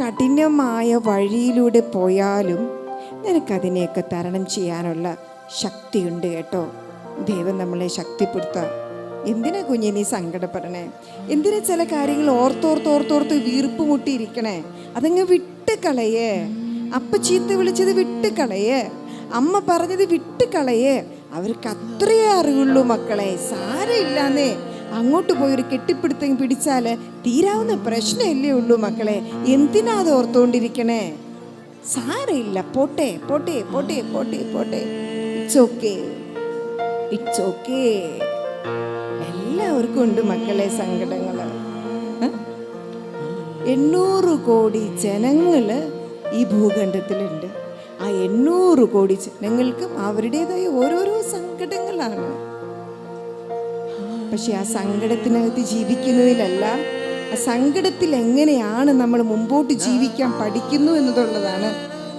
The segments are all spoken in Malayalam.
കഠിനമായ വഴിയിലൂടെ പോയാലും നിനക്കതിനെയൊക്കെ തരണം ചെയ്യാനുള്ള ശക്തിയുണ്ട് കേട്ടോ. ദൈവം നമ്മളെ ശക്തിപ്പെടുത്താം. എന്തിനാ കുഞ്ഞെ നീ സങ്കടപ്പെടണേ? എന്തിനാ ചില കാര്യങ്ങൾ ഓർത്തോർത്തോർത്തോർത്ത് വീർപ്പ് മുട്ടിയിരിക്കണേ അതങ്ങ് വിട്ട് കളയേ അപ്പ ചീത്ത വിളിച്ചത് വിട്ട് കളയേ അമ്മ പറഞ്ഞത് വിട്ട് കളയേ അവർക്ക് അത്രയേ അറിയുള്ളൂ മക്കളെ. സാരമില്ലാന്നേ. അങ്ങോട്ട് പോയി ഒരു കെട്ടിപ്പിടുത്തം പിടിച്ചാൽ തീരാവുന്ന പ്രശ്നമല്ലേ ഉള്ളൂ മക്കളെ. എന്തിനാ അത് ഓർത്തുകൊണ്ടിരിക്കണേ സാരമില്ല. പോട്ടെ പോട്ടെ പോട്ടെ പോട്ടെ പോട്ടെ. ഇറ്റ്സ് ഓക്കെ ഇറ്റ്സ് ഓക്കെ എല്ലാവർക്കും ഉണ്ട് മക്കളെ സങ്കടങ്ങൾ? എണ്ണൂറ് കോടി ജനങ്ങൾ ഈ ഭൂഖണ്ഡത്തിലുണ്ട്. ആ എണ്ണൂറ് കോടി ജനങ്ങൾക്കും അവരുടേതായ ഓരോരോ സങ്കടങ്ങളാണ്. പക്ഷെ ആ സങ്കടത്തിനകത്ത് ജീവിക്കുന്നതിലല്ല ആ സങ്കടത്തിൽ എങ്ങനെയാണ് നമ്മൾ മുമ്പോട്ട് ജീവിക്കാൻ പഠിക്കുന്നു എന്നതുള്ളതാണ്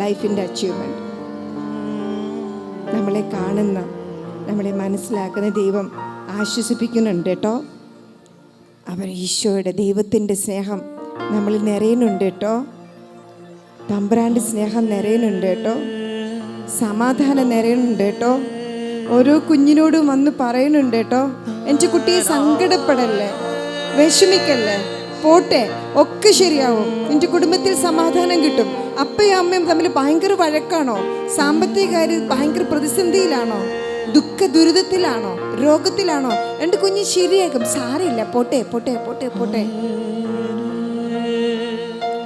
ലൈഫിന്റെ അച്ചീവ്മെന്റ് നമ്മളെ കാണുന്ന നമ്മളെ മനസ്സിലാക്കുന്ന ദൈവം ആശ്വസിപ്പിക്കുന്നുണ്ട് കേട്ടോ. അവൻ ഈശോയുടെ ദൈവത്തിന്റെ സ്നേഹം നമ്മളിൽ നിറയുന്നുണ്ട് കേട്ടോ. തമ്പ്രാന്റെ സ്നേഹം നിറയുന്നുണ്ട് കേട്ടോ. സമാധാനം നിറയുന്നുണ്ട് കേട്ടോ. ഓരോ കുഞ്ഞിനോടും വന്ന് പറയുന്നുണ്ട് കേട്ടോ. എന്റെ കുട്ടിയെ സങ്കടപ്പെടല്ലേ? വിഷമിക്കല്ലേ? പോട്ടെ ഒക്കെ ശരിയാവും. എന്റെ കുടുംബത്തിൽ സമാധാനം കിട്ടും. അപ്പയും അമ്മയും തമ്മിൽ ഭയങ്കര വഴക്കാണോ? സാമ്പത്തിക കാര്യം ഭയങ്കര പ്രതിസന്ധിയിലാണോ? ദുഃഖ ദുരിതത്തിലാണോ? രോഗത്തിലാണോ? എന്റെ കുഞ്ഞ് ശരിയാകും. സാരമില്ല. പോട്ടെ പോട്ടെ പോട്ടെ പോട്ടെ.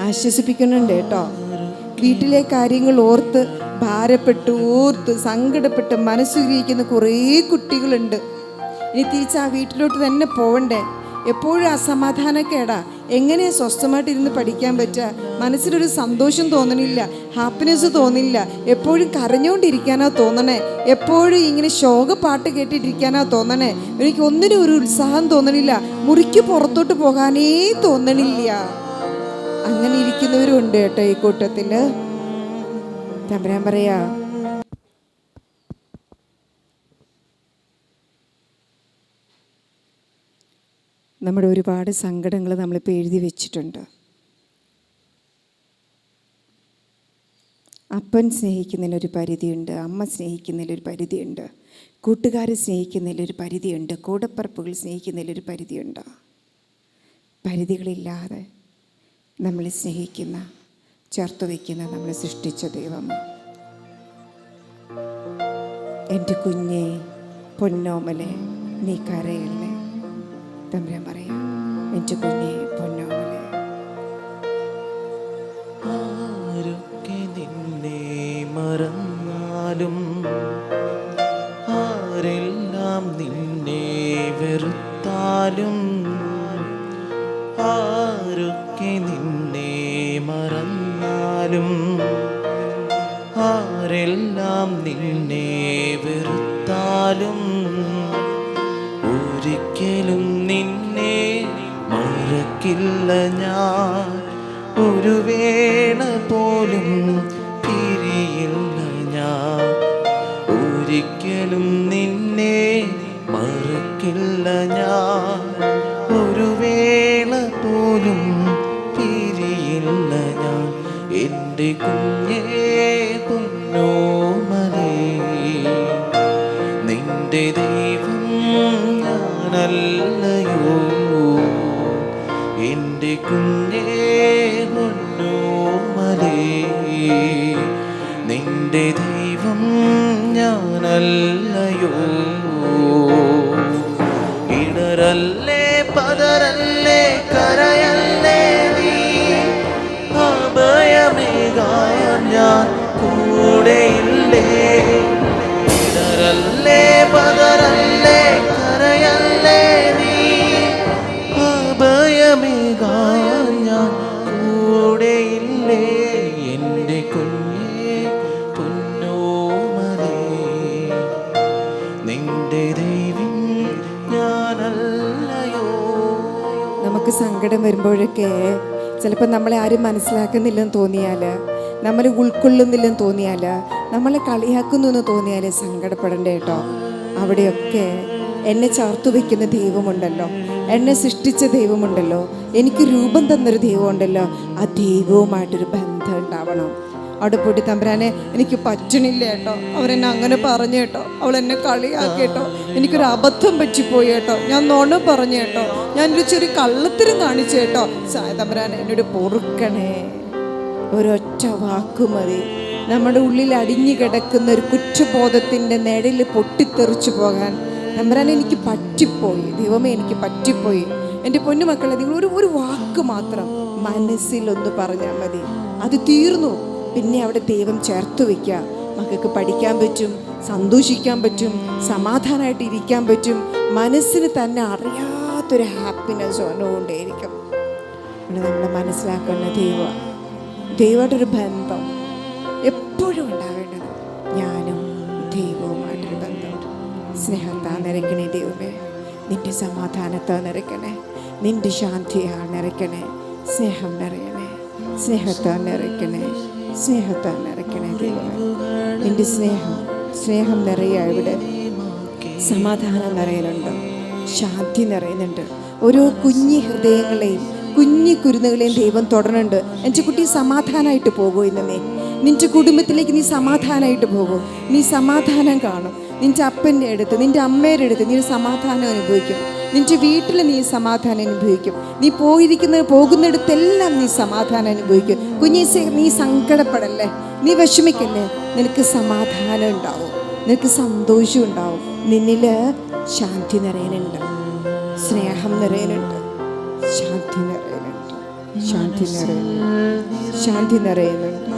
ആശ്വസിപ്പിക്കുന്നുണ്ട് കേട്ടോ. വീട്ടിലെ കാര്യങ്ങൾ ഓർത്ത് ഭാരപ്പെട്ട് ഓർത്ത് സങ്കടപ്പെട്ട് മനസ്സുരിയിക്കുന്ന കുറേ കുട്ടികളുണ്ട്. ഇനി തിരിച്ച് ആ വീട്ടിലോട്ട് തന്നെ പോവണ്ടേ? എപ്പോഴും അസമാധാനക്കേടാ എങ്ങനെയാ സ്വസ്ഥമായിട്ട് ഇരുന്ന് പഠിക്കാൻ പറ്റുക? മനസ്സിലൊരു സന്തോഷം തോന്നണില്ല. ഹാപ്പിനെസ് തോന്നില്ല എപ്പോഴും കരഞ്ഞുകൊണ്ടിരിക്കാനാ തോന്നണേ. എപ്പോഴും ഇങ്ങനെ ശോക പാട്ട് കേട്ടിട്ടിരിക്കാനാ തോന്നണേ. എനിക്ക് ഒന്നിനും ഒരു ഉത്സാഹം തോന്നണില്ല. മുറിക്ക് പുറത്തോട്ട് പോകാനേ തോന്നണില്ല. അങ്ങനെ ഇരിക്കുന്നവരും ഉണ്ട് കേട്ടോ ഈ കൂട്ടത്തിൽ. തമ്പരാൻ പറയാ നമ്മുടെ ഒരുപാട് സങ്കടങ്ങൾ നമ്മളിപ്പോൾ എഴുതി വെച്ചിട്ടുണ്ട്. അപ്പൻ സ്നേഹിക്കുന്നതിനൊരു പരിധിയുണ്ട് അമ്മ സ്നേഹിക്കുന്നതിലൊരു പരിധിയുണ്ട് കൂട്ടുകാരെ സ്നേഹിക്കുന്നതിലൊരു പരിധിയുണ്ട് കൂടപ്പറപ്പുകൾ സ്നേഹിക്കുന്നതിലൊരു പരിധിയുണ്ട്. പരിധികളില്ലാതെ നമ്മൾ സ്നേഹിക്കുന്ന ചേർത്ത് വയ്ക്കുന്ന നമ്മളെ സൃഷ്ടിച്ച ദൈവമാണ് എന്റെ കുഞ്ഞെ പൊന്നോമലെ നീ കരയല്ലേ തമ്പുരാൻ പറയാം എന്റെ കുഞ്ഞെ പൊന്നോമലെ ആരൊക്കെ നിന്നെ മറന്നാലും ആരെല്ലാം നിന്നെ വെറുത്താലും ആരൊക്കെ നിന്നെ മറന്നാലും ആരെല്ലാം നിന്നെ വെറുത്താലും ഒരിക്കലും നിന്നെ മറക്കില്ല ഞാൻ. ഒരു വേണ പോലും പിരിയില്ല ഞാൻ. ഒരിക്കലും നിന്നെ മറക്കില്ല ഞാൻ. ഒരു വേള പോലും പിരിയില്ല ഞാൻ. എന്റെ കുഞ്ഞേ പൊന്നോമലേ നിന്റെ ദൈവം ഞാനല്ലയോ എന്റെ കുഞ്ഞേ മലേ നിന്റെ ദൈവം ഞാനല്ലയോ? ഇടറല്ലേ പതറല്ലേ നമുക്ക് സങ്കടം വരുമ്പോഴൊക്കെ ചിലപ്പോൾ നമ്മളെ ആരും മനസ്സിലാക്കുന്നില്ലെന്ന് തോന്നിയാൽ നമ്മളെ ഉൾക്കൊള്ളുന്നില്ലെന്ന് തോന്നിയാൽ നമ്മളെ കളിയാക്കുന്നു എന്ന് തോന്നിയാൽ സങ്കടപ്പെടണ്ട കേട്ടോ. അവിടെയൊക്കെ എന്നെ ചേർത്തു വയ്ക്കുന്ന ദൈവമുണ്ടല്ലോ. എന്നെ സൃഷ്ടിച്ച ദൈവമുണ്ടല്ലോ. എനിക്ക് രൂപം തന്നൊരു ദൈവമുണ്ടല്ലോ. ആ ദൈവവുമായിട്ടൊരു ബന്ധം ഉണ്ടാവണം. അവിടെ പോയിട്ട് തമ്പുരാനെ എനിക്ക് പറ്റണില്ല കേട്ടോ. അവരെന്നെ അങ്ങനെ പറഞ്ഞു കേട്ടോ. അവൾ എന്നെ കളിയാക്കി കേട്ടോ എനിക്കൊരു അബദ്ധം പറ്റിപ്പോയി കേട്ടോ. ഞാൻ നുണ പറഞ്ഞു കേട്ടോ. ഞാനൊരു ചെറിയ കള്ളത്തരം കാണിച്ചു കേട്ടോ. സായ തമ്പുരാനെ എന്നോട് പൊറുക്കണേ. ഒരൊറ്റ വാക്കു മതി. നമ്മുടെ ഉള്ളിൽ അടിഞ്ഞു കിടക്കുന്ന ഒരു കുറ്റബോധത്തിന്റെ നിഴലിൽ പൊട്ടിത്തെറിച്ചു പോകാൻ. തമ്പുരാൻ എനിക്ക് പറ്റിപ്പോയി. ദൈവമേ എനിക്ക് പറ്റിപ്പോയി. എന്റെ പൊന്നുമക്കളെ നിങ്ങൾ ഒരു ഒരു വാക്ക് മാത്രം മനസ്സിലൊന്ന് പറഞ്ഞാൽ മതി. അത് തീർന്നു. പിന്നെ അവിടെ ദൈവം ചേർത്ത് വയ്ക്കുക. മക്കൾക്ക് പഠിക്കാൻ പറ്റും സന്തോഷിക്കാൻ പറ്റും സമാധാനമായിട്ട് ഇരിക്കാൻ പറ്റും. മനസ്സിന് തന്നെ അറിയാത്തൊരു ഹാപ്പിനെസ് വന്നുകൊണ്ടേയിരിക്കും. ഇവിടെ നമ്മൾ മനസ്സിലാക്കേണ്ട ദൈവം ദൈവമായിട്ടൊരു ബന്ധം. എപ്പോഴും ഉണ്ടാകേണ്ടത് ഞാനും ദൈവവുമായിട്ടൊരു ബന്ധം. സ്നേഹത്താ നിറയ്ക്കണേ ദൈവമേ. നിന്റെ സമാധാനത്താ നിറയ്ക്കണേ. നിന്റെ ശാന്തിയാ നിറയ്ക്കണേ. സ്നേഹം നിറയണേ. സ്നേഹത്താ നിറയ്ക്കണേ. സ്നേഹത്താ നിറയ്ക്കണേ നിന്റെ സ്നേഹം സ്നേഹം നിറയുക ഇവിടെ സമാധാനം നിറയുന്നുണ്ട്. ശാന്തി നിറയുന്നുണ്ട്. ഓരോ കുഞ്ഞി ഹൃദയങ്ങളെയും കുഞ്ഞി കുരുന്നുകളെയും ദൈവം തുടരുന്നുണ്ട് എന്റെ കുട്ടി സമാധാനമായിട്ട് പോകുമോ ഇന്നേ നിന്റെ കുടുംബത്തിലേക്ക് നീ സമാധാനമായിട്ട് പോകും. നീ സമാധാനം കാണും. നിന്റെ അപ്പന്റെ അടുത്ത് നിന്റെ അമ്മയുടെ അടുത്ത് നീ ഒരു സമാധാനം അനുഭവിക്കും. നിന്റെ വീട്ടിൽ നീ സമാധാനം അനുഭവിക്കും. നീ പോയിരിക്കുന്ന പോകുന്നിടത്തെല്ലാം നീ സമാധാനം അനുഭവിക്കും. കുഞ്ഞി നീ സങ്കടപ്പെടല്ലേ? നീ വിഷമിക്കല്ലേ? നിനക്ക് സമാധാനം ഉണ്ടാവും. നിനക്ക് സന്തോഷം ഉണ്ടാവും. നിന്നിൽ ശാന്തി നിറയുന്നുണ്ട്. സ്നേഹം നിറയുന്നുണ്ട്. ശാന്തി നിറയുന്നുണ്ട്. ശാന്തി നിറയുന്നുണ്ട്. ശാന്തി നിറയുന്നുണ്ട്.